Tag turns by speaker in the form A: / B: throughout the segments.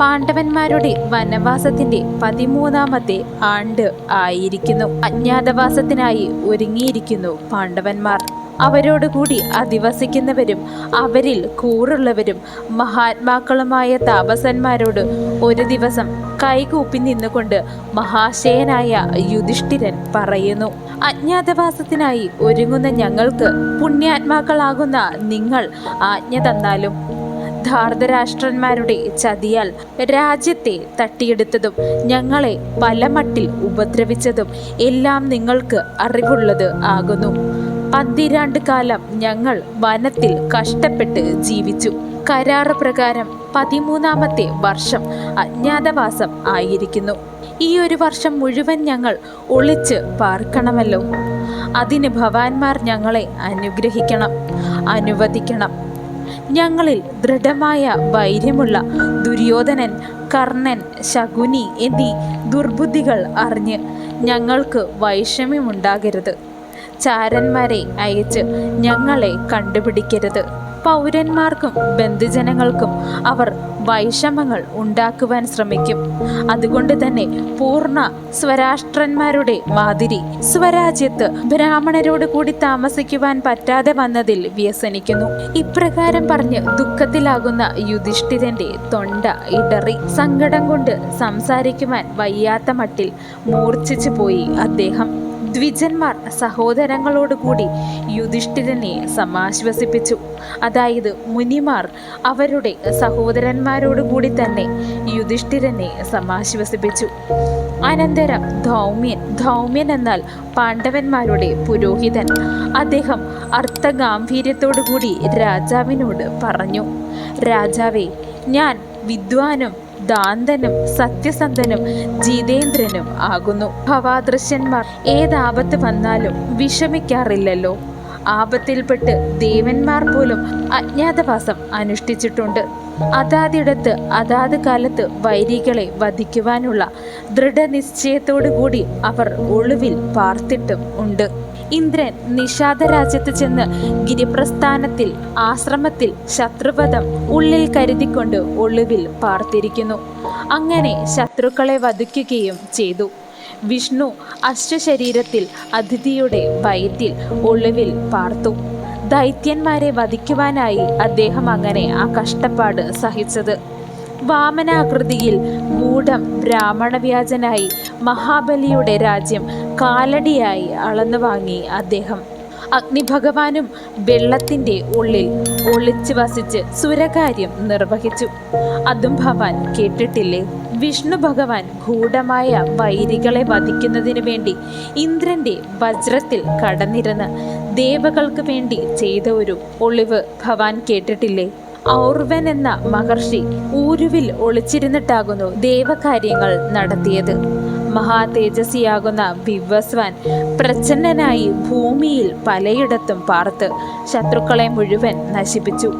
A: പാണ്ഡവന്മാരുടെ വനവാസത്തിന്റെ പതിമൂന്നാമത്തെ ആണ്ട് ആയിരിക്കുന്നു. അജ്ഞാതവാസത്തിനായി ഒരുങ്ങിയിരിക്കുന്നു പാണ്ഡവന്മാർ. അവരോടുകൂടി അധിവസിക്കുന്നവരും അവരിൽ കൂറുള്ളവരും മഹാത്മാക്കളുമായ താപസന്മാരോട് ഒരു ദിവസം കൈകൂപ്പി നിന്നുകൊണ്ട് മഹാശയനായ യുധിഷ്ഠിരൻ പറയുന്നു അജ്ഞാതവാസത്തിനായി ഒരുങ്ങുന്ന ഞങ്ങൾക്ക് പുണ്യാത്മാക്കളാകുന്ന നിങ്ങൾ ആജ്ഞ തന്നാലും ധാർതരാഷ്ട്രന്മാരുടെ ചതിയാൽ രാജ്യത്തെ തട്ടിയെടുത്തതും ഞങ്ങളെ പല മട്ടിൽ ഉപദ്രവിച്ചതും എല്ലാം നിങ്ങൾക്ക് അറിവുള്ളത് ആകുന്നു. പന്തിരാണ്ട് കാലം ഞങ്ങൾ വനത്തിൽ കഷ്ടപ്പെട്ട് ജീവിച്ചു. കരാറ് പ്രകാരം പതിമൂന്നാമത്തെ വർഷം അജ്ഞാതവാസം ആയിരിക്കുന്നു. ഈ ഒരു വർഷം മുഴുവൻ ഞങ്ങൾ ഒളിച്ച് പാർക്കണമല്ലോ. അതിന് ഭവാന്മാർ ഞങ്ങളെ അനുഗ്രഹിക്കണം അനുവദിക്കണം. ഞങ്ങളിൽ ദൃഢമായ വൈര്യമുള്ള ദുര്യോധനൻ കർണൻ ശകുനി എന്നീ ദുർബുദ്ധികൾ അറിഞ്ഞ് ഞങ്ങൾക്ക് വൈഷമ്യമുണ്ടാകരുത്. ചാരന്മാരെ അയച്ച് ഞങ്ങളെ കണ്ടുപിടിക്കരുത്. പൗരന്മാർക്കും ബന്ധുജനങ്ങൾക്കും അവർ വൈഷമങ്ങൾ ഉണ്ടാക്കുവാൻ ശ്രമിക്കും. അതുകൊണ്ട് തന്നെ പൂർണ സ്വരാഷ്ട്രന്മാരുടെ മാതിരി സ്വരാജ്യത്ത് ബ്രാഹ്മണരോട് കൂടി താമസിക്കുവാൻ പറ്റാതെ വന്നതിൽ വ്യസനിക്കുന്നു. ഇപ്രകാരം പറഞ്ഞ് ദുഃഖത്തിലാകുന്ന യുധിഷ്ഠിരന്റെ തൊണ്ട ഇടറി. സങ്കടം കൊണ്ട് സംസാരിക്കുവാൻ വയ്യാത്ത മട്ടിൽ മൂർച്ഛിച്ചു പോയി അദ്ദേഹം. ദ്വിജന്മാർ സഹോദരങ്ങളോടുകൂടി യുധിഷ്ഠിരനെ സമാശ്വസിപ്പിച്ചു. അതായത് മുനിമാർ അവരുടെ സഹോദരന്മാരോട് കൂടി തന്നെ യുധിഷ്ഠിരനെ സമാശ്വസിപ്പിച്ചു. അനന്തരം ധൗമ്യൻ ധൗമ്യൻ എന്നാൽ പാണ്ഡവന്മാരുടെ പുരോഹിതൻ. അദ്ദേഹം അർത്ഥഗാംഭീര്യത്തോടുകൂടി രാജാവിനോട് പറഞ്ഞു രാജാവേ ഞാൻ വിദ്വാനും ദാന്തനും സത്യസന്ധനും ജിതേന്ദ്രനും ആകുന്നു. ഭവാദൃശ്യന്മാർ ഏതാപത്ത് വന്നാലും വിഷമിക്കാറില്ലല്ലോ. ആപത്തിൽപ്പെട്ട് ദേവന്മാർ പോലും അജ്ഞാതവാസം അനുഷ്ഠിച്ചിട്ടുണ്ട്. അതാതിടത്ത് അതാത് കാലത്ത് വൈരികളെ വധിക്കുവാനുള്ള ദൃഢനിശ്ചയത്തോടു കൂടി അവർ ഒളിവിൽ പാർത്തിട്ടും ഉണ്ട്. ഇന്ദ്രൻ നിഷാദ രാജ്യത്ത് ചെന്ന് ഗിരിപ്രസ്ഥാനത്തിൽ ആശ്രമത്തിൽ ശത്രുവധം ഉള്ളിൽ കരുതിക്കൊണ്ട് ഒളിവിൽ പാർത്തിരിക്കുന്നു. അങ്ങനെ ശത്രുക്കളെ വധിക്കുകയും ചെയ്തു. വിഷ്ണു അശ്വശരീരത്തിൽ അതിഥിയുടെ വയറ്റിൽ ഒളിവിൽ പാർത്തു. ദൈത്യന്മാരെ വധിക്കുവാനായി അദ്ദേഹം അങ്ങനെ ആ കഷ്ടപ്പാട് സഹിച്ചത്. വാമനാകൃതിയിൽ മൂഢം ബ്രാഹ്മണവ്യാജനായി മഹാബലിയുടെ രാജ്യം കാലടിയായി അളന്നു വാങ്ങി അദ്ദേഹം. അഗ്നിഭഗവാനും വെള്ളത്തിന്റെ ഉള്ളിൽ ഒളിച്ചു വസിച്ച് സുരകാര്യം നിർവഹിച്ചു. അതും ഭവാൻ കേട്ടിട്ടില്ലേ? വിഷ്ണു ഭഗവാൻ ഗൂഢമായ വൈരികളെ വധിക്കുന്നതിന് വേണ്ടി ഇന്ദ്രന്റെ വജ്രത്തിൽ കടന്നിരുന്ന് ദേവകൾക്ക് വേണ്ടി ചെയ്ത ഒരു ഒളിവ് ഭവാൻ കേട്ടിട്ടില്ലേ? ഔർവൻ എന്ന മഹർഷി ഊരുവിൽ ഒളിച്ചിരുന്നിട്ടാകുന്നു ദേവകാര്യങ്ങൾ നടത്തിയത്. മഹാ തേജസ്വിയാകുന്ന വിവസ്വാൻ പ്രച്ഛന്നനായി ഭൂമിയിൽ പലയിടത്തും പാർത്ത് ശത്രുക്കളെ മുഴുവൻ നശിപ്പിച്ചു.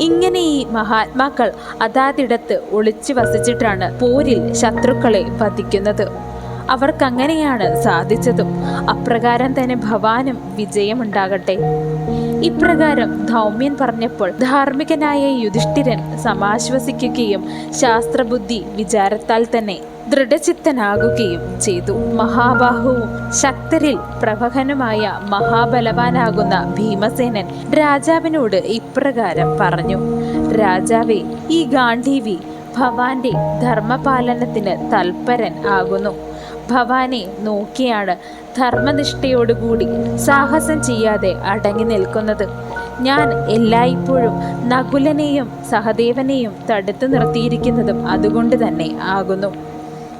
A: ഇങ്ങനെ ഈ മഹാത്മാക്കൾ അതാതിടത്ത് ഒളിച്ചു വസിച്ചിട്ടാണ് പോരിൽ ശത്രുക്കളെ വധിക്കുന്നത്. അവർക്കങ്ങനെയാണ് സാധിച്ചതും. അപ്രകാരം തന്നെ ഭവാനും വിജയമുണ്ടാകട്ടെ. ഇപ്രകാരം ധൗമ്യൻ പറഞ്ഞപ്പോൾ ധാർമ്മികനായ യുധിഷ്ഠിരൻ സമാശ്വസിക്കുകയും ശാസ്ത്രബുദ്ധി വിചാരത്താൽ തന്നെ ദൃഢചിത്തനാകുകയും ചെയ്തു. മഹാബാഹുവും ശക്തരിൽ പ്രവഹനുമായ മഹാബലവാനാകുന്ന ഭീമസേനൻ രാജാവിനോട് ഇപ്രകാരം പറഞ്ഞു രാജാവേ ഈ ഗാന്ധീവി ഭവാന്റെ ധർമ്മപാലനത്തിന് തൽപരൻ ആകുന്നു. ഭവാനെ നോക്കിയാണ് ധർമ്മനിഷ്ഠയോടുകൂടി സാഹസം ചെയ്യാതെ അടങ്ങി നിൽക്കുന്നത്. ഞാൻ എല്ലായ്പ്പോഴും നകുലനെയും സഹദേവനെയും തടുത്തു നിർത്തിയിരിക്കുന്നതും അതുകൊണ്ട് തന്നെ ആകുന്നു.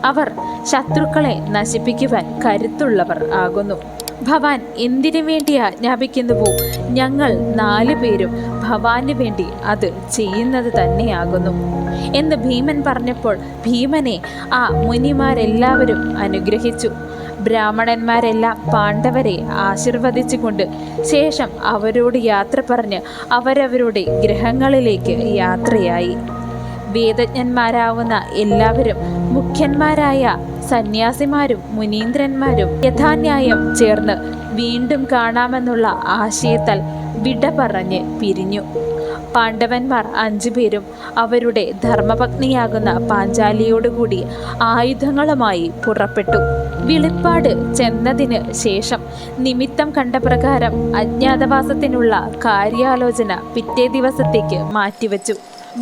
A: അവർ ശത്രുക്കളെ നശിപ്പിക്കുവാൻ കരുത്തുള്ളവർ ആകുന്നു. ഭവാൻ എന്തിനു വേണ്ടി ആജ്ഞാപിക്കുന്നുവോ? ഞങ്ങൾ നാലു പേരും ഭവാന് വേണ്ടി അത് ചെയ്യുന്നത് തന്നെയാകുന്നു. എന്ന് ഭീമൻ പറഞ്ഞപ്പോൾ ഭീമനെ ആ മുനിമാരെല്ലാവരും അനുഗ്രഹിച്ചു. ബ്രാഹ്മണന്മാരെല്ലാം പാണ്ഡവരെ ആശീർവദിച്ചുകൊണ്ട് ശേഷം അവരോട് യാത്ര പറഞ്ഞ് അവരവരുടെ ഗ്രഹങ്ങളിലേക്ക് യാത്രയായി. വേദജ്ഞന്മാരാവുന്ന എല്ലാവരും മുഖ്യന്മാരായ സന്യാസിമാരും മുനീന്ദ്രന്മാരും യഥാന്യായം ചേർന്ന് വീണ്ടും കാണാമെന്നുള്ള ആശയത്താൽ വിട പറഞ്ഞ് പിരിഞ്ഞു. പാണ്ഡവന്മാർ അഞ്ചുപേരും അവരുടെ ധർമ്മപത്നിയാകുന്ന പാഞ്ചാലിയോടുകൂടി ആയുധങ്ങളുമായി പുറപ്പെട്ടു. വിളിപ്പാട് ചെന്നതിന് ശേഷം നിമിത്തം കണ്ട പ്രകാരം അജ്ഞാതവാസത്തിനുള്ള കാര്യാലോചന പിറ്റേ ദിവസത്തേക്ക് മാറ്റിവെച്ചു.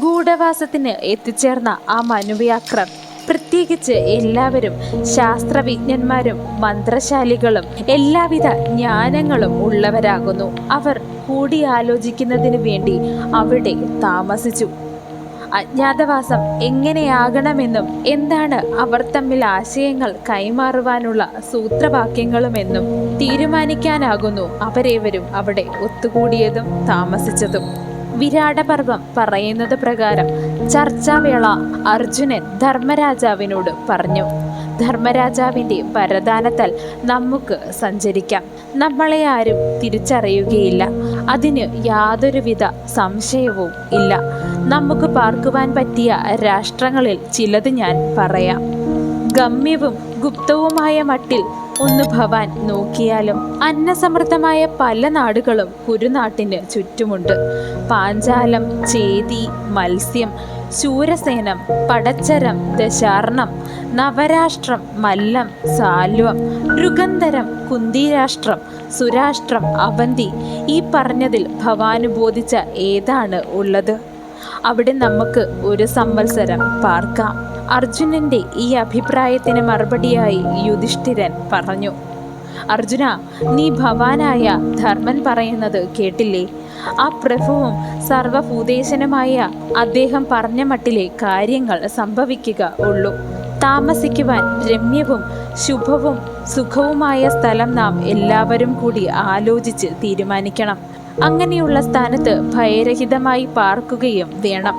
A: ഗൂഢവാസത്തിന് എത്തിച്ചേർന്ന ആ മനുവ്യാക്രർ പ്രത്യേകിച്ച് എല്ലാവരും ശാസ്ത്രവിജ്ഞന്മാരും മന്ത്രശാലികളും എല്ലാവിധ ജ്ഞാനങ്ങളും ഉള്ളവരാകുന്നു. അവർ കൂടിയാലോചിക്കുന്നതിന് വേണ്ടി അവിടെ താമസിച്ചു. അജ്ഞാതവാസം എങ്ങനെയാകണമെന്നും എന്താണ് അവർ തമ്മിൽ ആശയങ്ങൾ കൈമാറുവാനുള്ള സൂത്രവാക്യങ്ങളുമെന്നും തീരുമാനിക്കാനാകുന്നു അവരേവരും അവിടെ ഒത്തുകൂടിയതും താമസിച്ചതും. വിരാടപർവം പറയുന്നത് പ്രകാരം ചർച്ചാവേള അർജുനൻ ധർമ്മരാജാവിനോട് പറഞ്ഞു. ധർമ്മരാജാവിന്റെ പരദാനത്താൽ നമുക്ക് സഞ്ചരിക്കാം. നമ്മളെ ആരും തിരിച്ചറിയുകയില്ല. അതിന് യാതൊരുവിധ സംശയവും ഇല്ല. നമുക്ക് പാർക്കുവാൻ പറ്റിയ രാഷ്ട്രങ്ങളിൽ ചിലത് ഞാൻ പറയാം. ഗമ്യവും ഗുപ്തവുമായ മട്ടിൽ ഒന്ന് ഭവാൻ നോക്കിയാലും അന്നസമൃദ്ധമായ പല നാടുകളും കുരുനാട്ടിന് ചുറ്റുമുണ്ട്. പാഞ്ചാലം ചേതി മത്സ്യം ശൂരസേനം പടച്ചരം ദശാർണം നവരാഷ്ട്രം മല്ലം സാൽവം ഋഗന്ധരം കുന്തിരാഷ്ട്രം സുരാഷ്ട്രം അവന്തി ഈ പറഞ്ഞതിൽ ഭവാന് ബോധിച്ച ഏതാണ് ഉള്ളത്? അവിടെ നമുക്ക് ഒരു സംവത്സരം പാർക്കാം. അർജുനന്റെ ഈ അഭിപ്രായത്തിന് മറുപടിയായി യുധിഷ്ഠിരൻ പറഞ്ഞു. അർജുന നീ ഭവാനായ ധർമ്മൻ പറയുന്നത് കേട്ടില്ലേ? ആ പ്രഭുവും സർവഭൂതേശനുമായ അദ്ദേഹം പറഞ്ഞ മട്ടിലെ കാര്യങ്ങൾ സംഭവിക്കുക ഉള്ളൂ. താമസിക്കുവാൻ രമ്യവും ശുഭവും സുഖവുമായ സ്ഥലം നാം എല്ലാവരും കൂടി ആലോചിച്ച് തീരുമാനിക്കണം. അങ്ങനെയുള്ള സ്ഥാനത്ത് ഭയരഹിതമായി പാർക്കുകയും വേണം.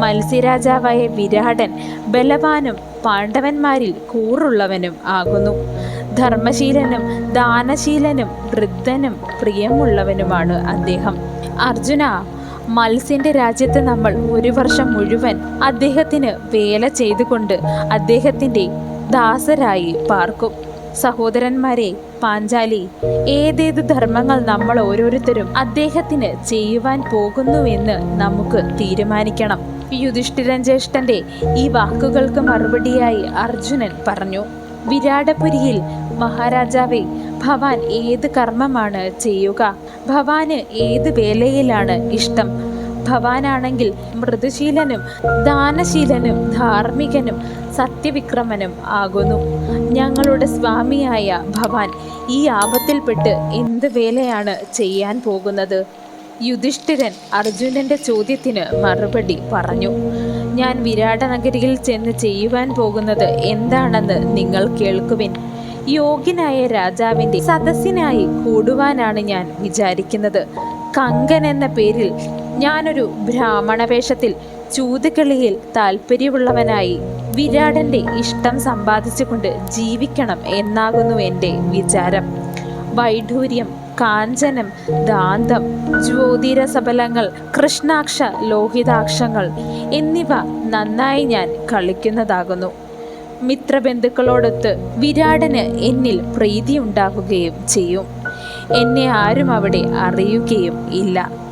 A: മത്സ്യരാജാവായ വിരാടൻ ബലവാനും പാണ്ഡവന്മാരിൽ കൂറുള്ളവനും ആകുന്നു. ധർമ്മശീലനും ദാനശീലനും വൃദ്ധനും പ്രിയമുള്ളവനുമാണ് അദ്ദേഹം. അർജുന മത്സ്യന്റെ രാജ്യത്ത് നമ്മൾ ഒരു വർഷം മുഴുവൻ അദ്ദേഹത്തിന് വേല ചെയ്തുകൊണ്ട് അദ്ദേഹത്തിന്റെ ദാസരായി പാർക്കും. സഹോദരന്മാരെ പാഞ്ചാലി ഏതേത് ധർമ്മങ്ങൾ നമ്മൾ ഓരോരുത്തരും അദ്ദേഹത്തിന് ചെയ്യുവാൻ പോകുന്നുവെന്ന് നമുക്ക് തീരുമാനിക്കണം. യുധിഷ്ഠിരൻ ജ്യേഷ്ഠന്റെ ഈ വാക്കുകൾക്ക് മറുപടിയായി അർജുനൻ പറഞ്ഞു വിരാടപുരിയിൽ മഹാരാജാവെ ഭവാൻ ഏത് കർമ്മമാണ് ചെയ്യുക? ഭവാന് ഏത് വേലയിലാണ് ഇഷ്ടം? ഭവാനാണെങ്കിൽ മൃദുശീലനും ദാനശീലനും ധാർമ്മികനും സത്യവിക്രമനും ആകുന്നു. ഞങ്ങളുടെ സ്വാമിയായ ഭവാൻ ഈ ആപത്തിൽപ്പെട്ട് എന്ത് വേലയാണ് ചെയ്യാൻ പോകുന്നത്? യുധിഷ്ഠിരൻ അർജുനന്റെ ചോദ്യത്തിന് മറുപടി പറഞ്ഞു. ഞാൻ വിരാടനഗരിയിൽ ചെന്ന് ചെയ്യുവാൻ പോകുന്നത് എന്താണെന്ന് നിങ്ങൾ കേൾക്കുവിൻ. യോഗ്യനായ രാജാവിന്റെ സദസ്സിനായി കൂടുവാനാണ് ഞാൻ വിചാരിക്കുന്നത്. കങ്കൻ എന്ന പേരിൽ ഞാനൊരു ബ്രാഹ്മണ വേഷത്തിൽ ചൂതുകളിയിൽ താല്പര്യമുള്ളവനായി വിരാടന്റെ ഇഷ്ടം സമ്പാദിച്ചുകൊണ്ട് ജീവിക്കണം എന്നാകുന്നു എന്റെ വിചാരം. വൈഡൂര്യം കാഞ്ചനം ദാന്തം ജ്യോതിരസബലങ്ങൾ കൃഷ്ണാക്ഷ ലോഹിതാക്ഷങ്ങൾ എന്നിവ നന്നായി ഞാൻ കളിക്കുന്നതാകുന്നു. മിത്രബന്ധുക്കളോടൊത്ത് വിരാടന് എന്നിൽ പ്രീതി ഉണ്ടാകുകയും ചെയ്യും. എന്നെ ആരും അവിടെ അറിയുകയും ഇല്ല.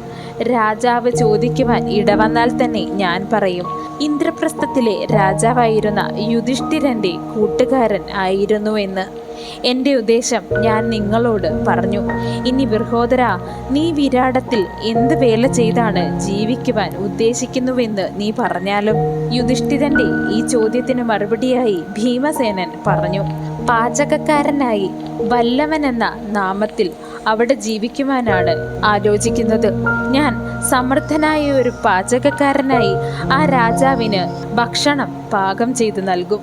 A: രാജാവ് ചോദിക്കുവാൻ ഇടവന്നാൽ തന്നെ ഞാൻ പറയും. ഇന്ദ്രപ്രസ്ഥത്തിലെ രാജാവായിരുന്ന യുധിഷ്ഠിരന്റെ കൂട്ടുകാരൻ ആയിരുന്നുവെന്ന്. എന്റെ ഉദ്ദേശം ഞാൻ നിങ്ങളോട് പറഞ്ഞു. ഇനി ബൃഹോദര നീ വിരാടത്തിൽ എന്ത് വേല ചെയ്താണ് ജീവിക്കുവാൻ ഉദ്ദേശിക്കുന്നുവെന്ന് നീ പറഞ്ഞാലും? യുധിഷ്ഠിരന്റെ ഈ ചോദ്യത്തിന് മറുപടിയായി ഭീമസേനൻ പറഞ്ഞു. പാചകക്കാരനായി വല്ലവൻ എന്ന നാമത്തിൽ അവിടെ ജീവിക്കുവാനാണ് ആലോചിക്കുന്നത്. ഞാൻ സമർത്ഥനായ ഒരു പാചകക്കാരനായി ആ രാജാവിന് ഭക്ഷണം പാകം ചെയ്തു നൽകും.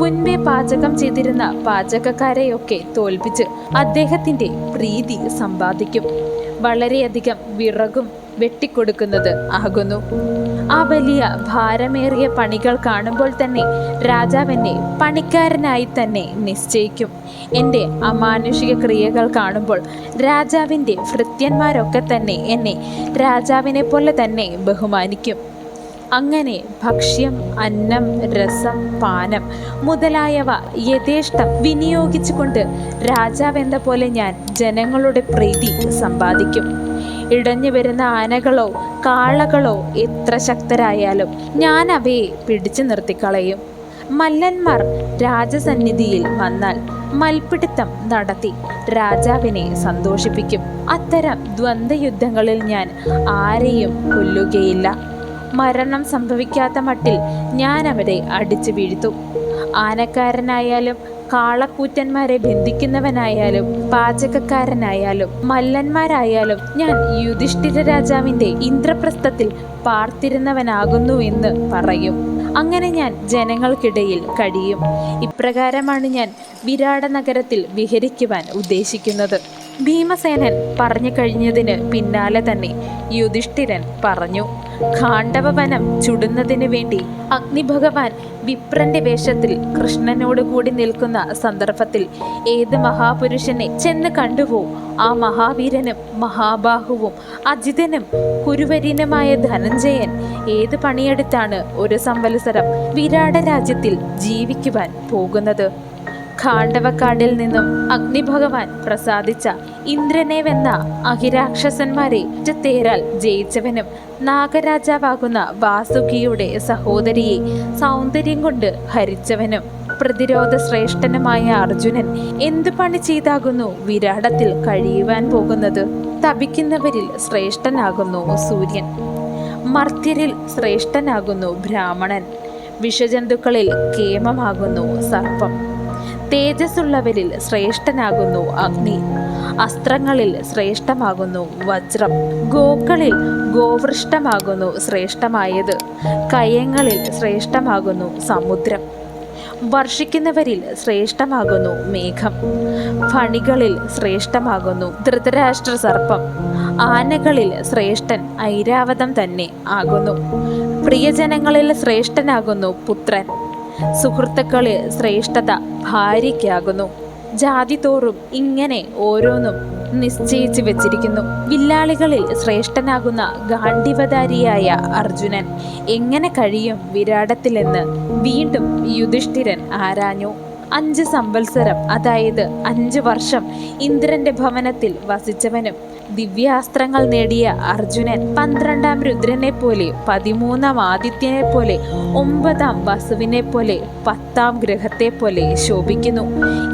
A: മുൻപേ പാചകം ചെയ്തിരുന്ന പാചകക്കാരെയൊക്കെ തോൽപ്പിച്ച് അദ്ദേഹത്തിന്റെ പ്രീതി സമ്പാദിക്കും. വളരെയധികം വിറകും വെട്ടിക്കൊടുക്കുന്നത് ആകുന്നു. ആ വലിയ ഭാരമേറിയ പണികൾ കാണുമ്പോൾ തന്നെ രാജാവെന്നെ പണിക്കാരനായി തന്നെ നിശ്ചയിക്കും. എന്റെ അമാനുഷിക ക്രിയകൾ കാണുമ്പോൾ രാജാവിന്റെ ഭൃത്യന്മാരൊക്കെ തന്നെ എന്നെ രാജാവിനെ പോലെ തന്നെ ബഹുമാനിക്കും. അങ്ങനെ ഭക്ഷ്യം അന്നം രസം പാനം മുതലായവ യഥേഷ്ടം വിനിയോഗിച്ചുകൊണ്ട് രാജാവെന്ന പോലെ ഞാൻ ജനങ്ങളുടെ പ്രീതി സമ്പാദിക്കും. ഇടഞ്ഞു വരുന്ന ആനകളോ കാളകളോ എത്ര ശക്തരായാലും ഞാൻ അവയെ പിടിച്ചു നിർത്തിക്കളയും. മല്ലന്മാർ രാജസന്നിധിയിൽ വന്നാൽ മൽപിടുത്തം നടത്തി രാജാവിനെ സന്തോഷിപ്പിക്കും. അത്തരം ദ്വന്ദ്വയുദ്ധങ്ങളിൽ ഞാൻ ആരെയും കൊല്ലുകയില്ല. മരണം സംഭവിക്കാത്ത മട്ടിൽ ഞാൻ അവരെ അടിച്ചു വീഴ്ത്തും. ആനക്കാരനായാലും കാളക്കൂറ്റന്മാരെ ബന്ധിക്കുന്നവനായാലും പാചകക്കാരനായാലും മല്ലന്മാരായാലും ഞാൻ യുധിഷ്ഠിര രാജാവിന്റെ ഇന്ദ്രപ്രസ്ഥത്തിൽ പാർത്തിരുന്നവനാകുന്നു എന്ന് പറയും. അങ്ങനെ ഞാൻ ജനങ്ങൾക്കിടയിൽ കഴിയും. ഇപ്രകാരമാണ് ഞാൻ വിരാട നഗരത്തിൽ വിഹരിക്കുവാൻ ഉദ്ദേശിക്കുന്നത്. ഭീമസേനൻ പറഞ്ഞു കഴിഞ്ഞതിന് പിന്നാലെ തന്നെ യുധിഷ്ഠിരൻ പറഞ്ഞു ഖാണ്ഡവവനം ചുടുന്നതിന് വേണ്ടി അഗ്നിഭഗവാൻ വിപ്രന്റെ വേഷത്തിൽ കൃഷ്ണനോട് കൂടി നിൽക്കുന്ന സന്ദർഭത്തിൽ ഏത് മഹാപുരുഷനെ ചെന്ന് കണ്ടുവോ ആ മഹാവീരനും മഹാബാഹുവും അജിതനും കുരുവരിനുമായ ധനഞ്ജയൻ ഏത് പണിയെടുത്താണ് ഒരു സംവത്സരം വിരാട രാജ്യത്തിൽ ജീവിക്കുവാൻ പോകുന്നത്? ഖാണ്ഡവക്കാടിൽ നിന്നും അഗ്നിഭഗവാൻ പ്രസാദിച്ച ഇന്ദ്രനേവെന്ന അഹിരാക്ഷസന്മാരെ തേരാൽ ജയിച്ചവനും നാഗരാജാവാകുന്ന വാസുകിയുടെ സഹോദരിയെ സൗന്ദര്യം കൊണ്ട് ഹരിച്ചവനും പ്രതിരോധ ശ്രേഷ്ഠനുമായ അർജുനൻ എന്തു പണി ചെയ്താകുന്നു വിരാടത്തിൽ കഴിയുവാൻ പോകുന്നത്? തപിക്കുന്നവരിൽ ശ്രേഷ്ഠനാകുന്നു സൂര്യൻ. മർത്യരിൽ ശ്രേഷ്ഠനാകുന്നു ബ്രാഹ്മണൻ. വിഷജന്തുക്കളിൽ കേമമാകുന്നു സർപ്പം. തേജസ്സുള്ളവരിൽ ശ്രേഷ്ഠനാകുന്നു അഗ്നി. അസ്ത്രങ്ങളിൽ ശ്രേഷ്ഠമാകുന്നു വജ്രം. ഗോക്കളിൽ ഗോവൃഷ്ടമാകുന്നു ശ്രേഷ്ഠമായത്. കയങ്ങളിൽ ശ്രേഷ്ഠമാകുന്നു സമുദ്രം. വർഷിക്കുന്നവരിൽ ശ്രേഷ്ഠമാകുന്നു മേഘം. ഫണികളിൽ ശ്രേഷ്ഠമാകുന്നു ധൃതരാഷ്ട്ര സർപ്പം. ആനകളിൽ ശ്രേഷ്ഠൻ ഐരാവതം തന്നെ ആകുന്നു. പ്രിയജനങ്ങളിൽ ശ്രേഷ്ഠനാകുന്നു പുത്രൻ. സുഹൃത്തുക്കളിൽ ശ്രേഷ്ഠത ഭാര്യയ്ക്കാകുന്നു. ജാതി തോറും ഇങ്ങനെ ഓരോന്നും നിശ്ചയിച്ചു വെച്ചിരിക്കുന്നു. വില്ലാളികളിൽ ശ്രേഷ്ഠനാകുന്ന ഗാന്ധിവധാരിയായ അർജുനൻ എങ്ങനെ കഴിയും വിരാടത്തിലെന്ന് വീണ്ടും യുധിഷ്ഠിരൻ ആരാഞ്ഞു. അഞ്ച് സംവത്സരം അതായത് അഞ്ച് വർഷം ഇന്ദ്രന്റെ ഭവനത്തിൽ വസിച്ചവനും. ദിവ്യാസ്ത്രങ്ങൾ നേടിയ അർജുനൻ പന്ത്രണ്ടാം രുദ്രനെ പോലെ പതിമൂന്നാം ആദിത്യനെ പോലെ ഒമ്പതാം വസുവിനെ പോലെ പത്താം ഗ്രഹത്തെ പോലെ ശോഭിക്കുന്നു.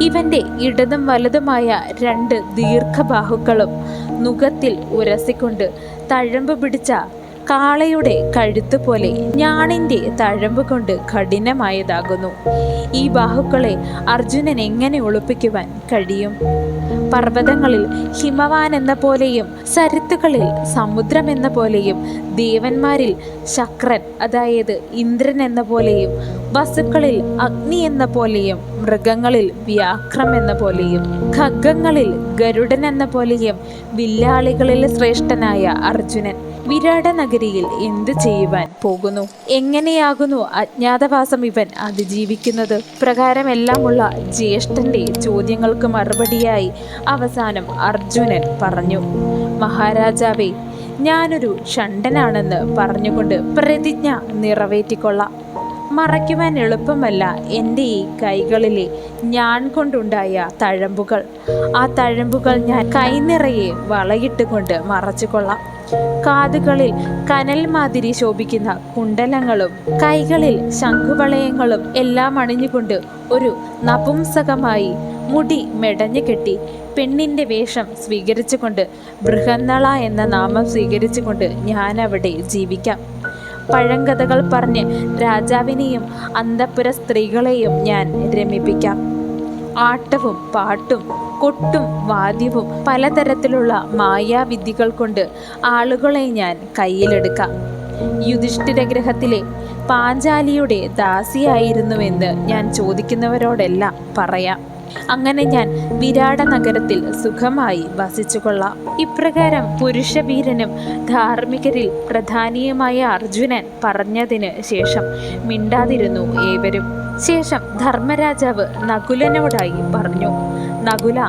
A: ഇവന്റെ ഇടതും വലതുമായ രണ്ട് ദീർഘബാഹുക്കളും നുഖത്തിൽ ഉരസിക്കൊണ്ട് തഴമ്പ് പിടിച്ച കാളയുടെ കഴുത്ത് പോലെ ഞാണിന്റെ തഴമ്പ് കൊണ്ട് കഠിനമായതാകുന്നു. ഈ ബാഹുക്കളെ അർജുനൻ എങ്ങനെ ഒളിപ്പിക്കുവാൻ കഴിയും? പർവതങ്ങളിൽ ഹിമവാൻ എന്ന പോലെയും സരത്തുകളിൽ സമുദ്രം എന്ന പോലെയും ദേവന്മാരിൽ ശക്രൻ അതായത് ഇന്ദ്രൻ എന്ന പോലെയും വസുക്കളിൽ അഗ്നി എന്ന പോലെയും മൃഗങ്ങളിൽ വ്യാക്രം എന്ന പോലെയും ഖഗങ്ങളിൽ ഗരുഡൻ എന്ന പോലെയും വില്ലാളികളിൽ ശ്രേഷ്ഠനായ അർജുനൻ വിരാട നഗരിയിൽ എന്തു ചെയ്യുവാൻ പോകുന്നു? എങ്ങനെയാകുന്നു അജ്ഞാതവാസം ഇവൻ അതിജീവിക്കുന്നത്? പ്രകാരമെല്ലാമുള്ള ജ്യേഷ്ഠന്റെ ചോദ്യങ്ങൾക്ക് മറുപടിയായി അവസാനം അർജുനൻ പറഞ്ഞു മഹാരാജാവേ ഞാനൊരു ഷണ്ടനാണെന്ന് പറഞ്ഞുകൊണ്ട് പ്രതിജ്ഞ നിറവേറ്റിക്കൊള്ളാം. മറയ്ക്കുവാൻ എളുപ്പമല്ല എന്റെ ഈ കൈകളിലെ ഞാൻ കൊണ്ടുണ്ടായ തഴമ്പുകൾ. ആ തഴമ്പുകൾ ഞാൻ കൈനിറയെ വളയിട്ടുകൊണ്ട് മറച്ചുകൊള്ളാം. കാതുകളിൽ കനൽ മാതിരി ശോഭിക്കുന്ന കുണ്ടലങ്ങളും കൈകളിൽ ശംഖുവളയങ്ങളും എല്ലാം അണിഞ്ഞുകൊണ്ട് ഒരു നപുംസകമായി മുടി മെടഞ്ഞു കെട്ടി പെണ്ണിന്റെ വേഷം സ്വീകരിച്ചുകൊണ്ട് ബൃഹന്നള എന്ന നാമം സ്വീകരിച്ചുകൊണ്ട് ഞാൻ അവിടെ ജീവിക്കാം. പഴങ്കഥകൾ പറഞ്ഞ് രാജാവിനെയും അന്തപ്പുര സ്ത്രീകളെയും ഞാൻ രമിപ്പിക്കാം. ആട്ടവും പാട്ടും കൊട്ടും വാദ്യവും പലതരത്തിലുള്ള മായാവിദ്യകൾ കൊണ്ട് ആളുകളെ ഞാൻ കയ്യിലെടുക്കാം. യുധിഷ്ഠിര ഗ്രഹത്തിലെ പാഞ്ചാലിയുടെ ദാസിയായിരുന്നുവെന്ന് ഞാൻ ചോദിക്കുന്നവരോടെല്ലാം പറയാം. അങ്ങനെ ഞാൻ വിരാട നഗരത്തിൽ സുഖമായി വസിച്ചുകൊള്ളാം. ഇപ്രകാരം പുരുഷവീരനും ധാർമ്മികരിൽ പ്രധാനിയുമായ അർജുനൻ പറഞ്ഞതിന് ശേഷം മിണ്ടാതിരുന്നു ഏവരും. ശേഷം ധർമ്മരാജാവ് നകുലനോടായി പറഞ്ഞു നകുല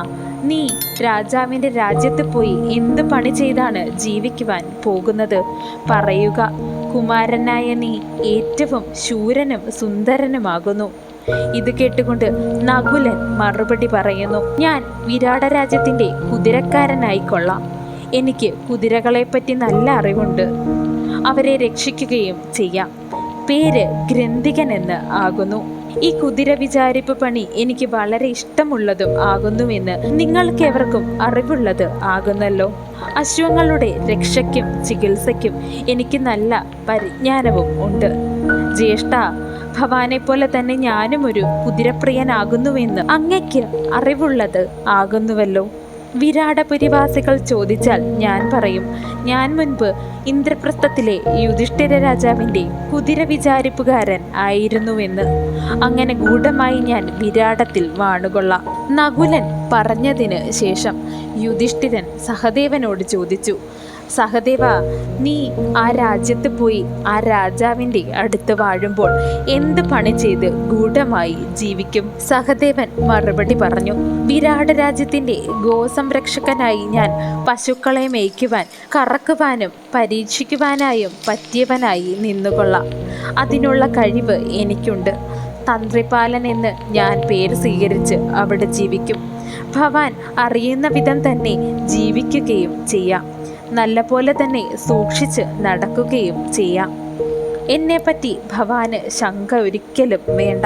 A: നീ രാജാവിന്റെ രാജ്യത്ത് പോയി എന്ത് പണി ചെയ്താണ് ജീവിക്കുവാൻ പോകുന്നത്? പറയുക കുമാരനായ നീ ഏറ്റവും ശൂരനും സുന്ദരനുമാകുന്നു. ഇത് കേട്ടുകൊണ്ട് നകുലൻ മറുപടി പറയുന്നു ഞാൻ വിരാട രാജ്യത്തിന്റെ കുതിരക്കാരനായിക്കൊള്ളാം. എനിക്ക് കുതിരകളെപ്പറ്റി നല്ല അറിവുണ്ട്. അവരെ രക്ഷിക്കുകയും ചെയ്യാം. പേര് ഗ്രന്ഥികൻ എന്ന് ആകുന്നു. ഈ കുതിര വിചാരിപ്പ് പണി എനിക്ക് വളരെ ഇഷ്ടമുള്ളതും ആകുന്നുവെന്ന് നിങ്ങൾക്കെവർക്കും അറിവുള്ളത് ആകുന്നല്ലോ. അശ്വങ്ങളുടെ രക്ഷയ്ക്കും ചികിത്സയ്ക്കും എനിക്ക് നല്ല പരിജ്ഞാനവും ഉണ്ട്. ജ്യേഷ്ഠ ഭവാനെ പോലെ തന്നെ ഞാനും ഒരു കുതിരപ്രിയനാകുന്നുവെന്ന് അങ്ങയ്ക്ക് അറിവുള്ളത് ആകുന്നുവല്ലോ. വിരാടപുരിവാസികൾ ചോദിച്ചാൽ ഞാൻ പറയും ഞാൻ മുൻപ് ഇന്ദ്രപ്രസ്ഥത്തിലെ യുധിഷ്ഠിര രാജാവിന്റെ കുതിര വിചാരിപ്പുകാരൻ ആയിരുന്നുവെന്ന്. അങ്ങനെ ഗൂഢമായി ഞാൻ വിരാടത്തിൽ വാണുകൊള്ളാം. നകുലൻ പറഞ്ഞതിന് ശേഷം യുധിഷ്ഠിരൻ സഹദേവനോട് ചോദിച്ചു സഹദേവ നീ ആ രാജ്യത്ത് പോയി ആ രാജാവിന്റെ അടുത്ത് വാഴുമ്പോൾ എന്ത് പണി ചെയ്ത് ഗൂഢമായി ജീവിക്കും? സഹദേവൻ മറുപടി പറഞ്ഞു വിരാട് രാജ്യത്തിന്റെ ഗോസംരക്ഷകനായി ഞാൻ പശുക്കളെ മേയ്ക്കുവാൻ കറക്കുവാനും പരീക്ഷിക്കുവാനായും പറ്റിയവനായി നിന്നുകൊള്ളാം. അതിനുള്ള കഴിവ് എനിക്കുണ്ട്. തന്ത്രിപാലൻ എന്ന് ഞാൻ പേര് സ്വീകരിച്ച് അവിടെ ജീവിക്കും. ഭവാൻ അറിയുന്ന വിധം തന്നെ ജീവിക്കുകയും ചെയ്യാം. നല്ല പോലെ തന്നെ സൂക്ഷിച്ച് നടക്കുകയും ചെയ്യാം. എന്നെപ്പറ്റി ഭവാന് ശങ്ക ഒരിക്കലും വേണ്ട.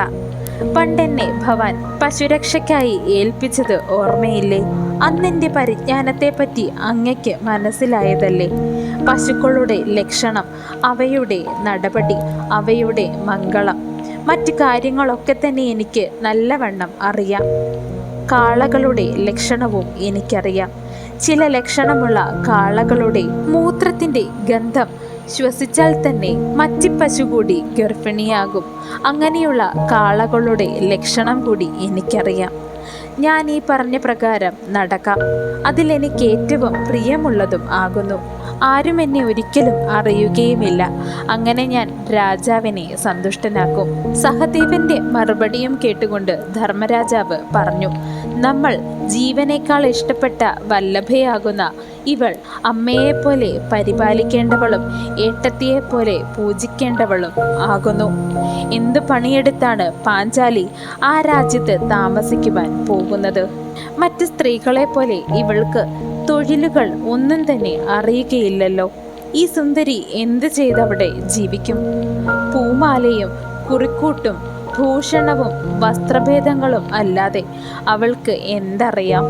A: പണ്ടെന്നെ ഭവാൻ പശുരക്ഷയ്ക്കായി ഏൽപ്പിച്ചത് ഓർമ്മയില്ലേ? അന്നെന്റെ പരിജ്ഞാനത്തെപ്പറ്റി അങ്ങയ്ക്ക് മനസ്സിലായതല്ലേ? പശുക്കളുടെ ലക്ഷണം അവയുടെ നടപടി അവയുടെ മംഗളം മറ്റു കാര്യങ്ങളൊക്കെ തന്നെ എനിക്ക് നല്ലവണ്ണം അറിയാം. കാളകളുടെ ലക്ഷണവും എനിക്കറിയാം. ചില ലക്ഷണമുള്ള കാളകളുടെ മൂത്രത്തിന്റെ ഗന്ധം ശ്വസിച്ചാൽ തന്നെ മറ്റിപ്പശു കൂടി ഗർഭിണിയാകും. അങ്ങനെയുള്ള കാളകളുടെ ലക്ഷണം കൂടി എനിക്കറിയാം. ഞാൻ ഈ പറഞ്ഞ പ്രകാരം നടക്കാം. അതിലെനിക്ക് ഏറ്റവും പ്രിയമുള്ളതും ആകുന്നു. ആരും എന്നെ ഒരിക്കലും അറിയുകയുമില്ല. അങ്ങനെ ഞാൻ രാജാവിനെ സന്തുഷ്ടനാക്കും. സഹദേവന്റെ മറുപടിയും കേട്ടുകൊണ്ട് ധർമ്മരാജാവ് പറഞ്ഞു നമ്മൾ ജീവനേക്കാൾ ഇഷ്ടപ്പെട്ട വല്ലഭയാകുന്ന ഇവൾ അമ്മയെപ്പോലെ പരിപാലിക്കേണ്ടവളും ഏട്ടത്തിയെപ്പോലെ പൂജിക്കേണ്ടവളും ആകുന്നു. എന്തു പണിയെടുത്താണ് പാഞ്ചാലി ആ രാജ്യത്ത് താമസിക്കുവാൻ പോകുന്നത്? മറ്റ് സ്ത്രീകളെ പോലെ ഇവൾക്ക് തൊഴിലുകൾ ഒന്നും തന്നെ അറിയുകയില്ലല്ലോ. ഈ സുന്ദരി എന്ത് ചെയ്തവിടെ ജീവിക്കും? പൂമാലയും കുറിക്കൂട്ടും ഭൂഷണവും വസ്ത്രഭേദങ്ങളും അല്ലാതെ അവൾക്ക് എന്തറിയാം?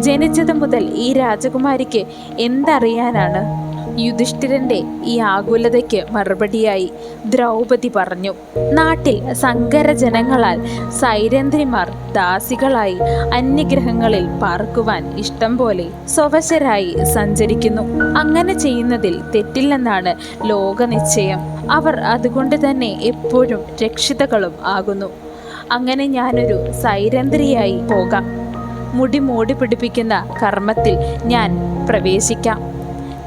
A: ജനിച്ചത് മുതൽ ഈ രാജകുമാരിക്ക് എന്തറിയാനാണ്? യുധിഷ്ഠിരന്റെ ഈ ആകുലതയ്ക്ക് മറുപടിയായി ദ്രൗപതി പറഞ്ഞു നാട്ടിൽ സങ്കര ജനങ്ങളാൽ സൈരന്ധ്രിമാർ ദാസികളായി അന്യഗ്രഹങ്ങളിൽ പാർക്കുവാൻ ഇഷ്ടം പോലെ സ്വവശരായി സഞ്ചരിക്കുന്നു. അങ്ങനെ ചെയ്യുന്നതിൽ തെറ്റില്ലെന്നാണ് ലോകനിശ്ചയം. അവർ അതുകൊണ്ട് തന്നെ എപ്പോഴും രക്ഷിതകളും ആകുന്നു. അങ്ങനെ ഞാനൊരു സൈരന്ധ്രിയായി പോകാം. മുടി മൂടി പിടിപ്പിക്കുന്ന കർമ്മത്തിൽ ഞാൻ പ്രവേശിക്കാം.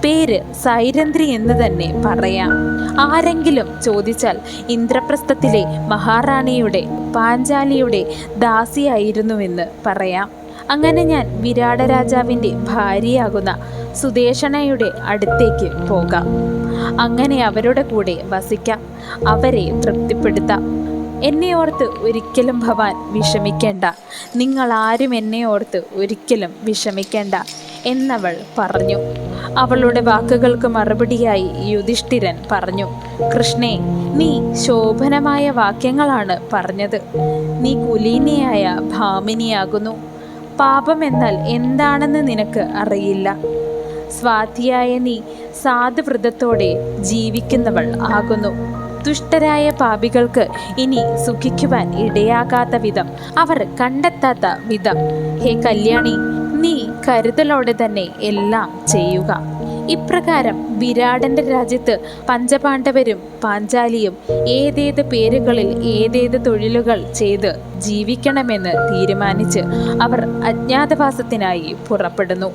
A: പേര് സൈരന്ധ്രി എന്ന് തന്നെ പറയാം. ആരെങ്കിലും ചോദിച്ചാൽ ഇന്ദ്രപ്രസ്ഥത്തിലെ മഹാറാണിയുടെ പാഞ്ചാലിയുടെ ദാസിയായിരുന്നുവെന്ന് പറയാം. അങ്ങനെ ഞാൻ വിരാട രാജാവിന്റെ ഭാര്യയാകുന്ന സുദേഷണയുടെ അടുത്തേക്ക് പോകാം. അങ്ങനെ അവരുടെ കൂടെ വസിക്കാം. അവരെ തൃപ്തിപ്പെടുത്താം. എന്നെ ഓർത്ത് ഒരിക്കലും ഭവാൻ വിഷമിക്കേണ്ട. നിങ്ങൾ ആരും എന്നെ ഓർത്ത് ഒരിക്കലും വിഷമിക്കേണ്ട. എന്നവൾ പറഞ്ഞു. അവളുടെ വാക്കുകൾക്ക് മറുപടിയായി യുധിഷ്ഠിരൻ പറഞ്ഞു കൃഷ്ണേ നീ ശോഭനമായ വാക്യങ്ങളാണ് പറഞ്ഞത്. നീ കുലീനയായ ഭാമിനിയാകുന്നു. പാപം എന്നാൽ എന്താണെന്ന് നിനക്ക് അറിയില്ല. സ്വാധിയായ നീ സാധുവ്രതത്തോടെ ജീവിക്കുന്നവൾ ആകുന്നു. ദുഷ്ടരായ പാപികൾക്ക് ഇനി സുഖിക്കുവാൻ ഇടയാകാത്ത വിധം അവർ കണ്ടെത്താത്ത വിധം. ഹേ കല്യാണി നീ കരുതലോടെ തന്നെ എല്ലാം ചെയ്യുക. ഇപ്രകാരം വിരാടന്റെ രാജ്യത്ത് പഞ്ചപാണ്ഡവരും പാഞ്ചാലിയും ഏതേത് പേരുകളിൽ ഏതേത് തൊഴിലുകൾ ചെയ്ത് ജീവിക്കണമെന്ന് തീരുമാനിച്ച് അവർ അജ്ഞാതവാസത്തിനായി പുറപ്പെടുന്നു.